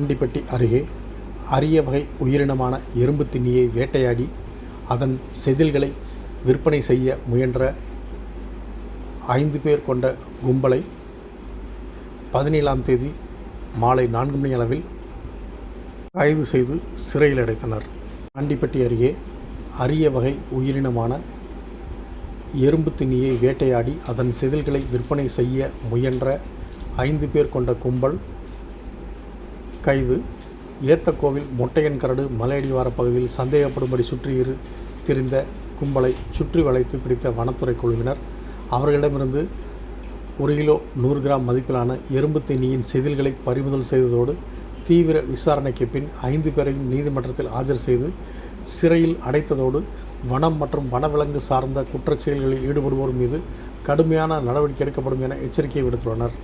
ஆண்டிப்பட்டி அருகே அரிய வகை உயிரினமான எறும்பு திண்ணியை வேட்டையாடி அதன் செதில்களை விற்பனை செய்ய முயன்ற ஐந்து பேர் கொண்ட கும்பலை பதினேழாம் தேதி மாலை நான்கு மணி அளவில் கைது செய்து சிறையில் அடைத்தனர். ஆண்டிப்பட்டி அருகே அரிய வகை உயிரினமான எறும்பு திண்ணியை வேட்டையாடி அதன் செதில்களை விற்பனை செய்ய முயன்ற ஐந்து பேர் கொண்ட கும்பல் கைது. ஏத்தக்கோவில் மொட்டையன்கரடு மலையடிவார பகுதியில் சந்தேகப்படும்படி சுற்றி இரு திரிந்த கும்பலை சுற்றி வளைத்து பிடித்த வனத்துறை குழுவினர். அவர்களிடமிருந்து ஒரு கிலோ நூறு கிராம் மதிப்பிலான எறும்பு தேனீயின் செதில்களை பறிமுதல் செய்ததோடு தீவிர விசாரணைக்கு பின் ஐந்து பேரையும் நீதிமன்றத்தில் ஆஜர் செய்து சிறையில் அடைத்ததோடு வனம் மற்றும் வனவிலங்கு சார்ந்த குற்றச் செயல்களில் ஈடுபடுவோர் மீது கடுமையான நடவடிக்கை எடுக்கப்படும் என எச்சரிக்கை விடுத்துள்ளனர்.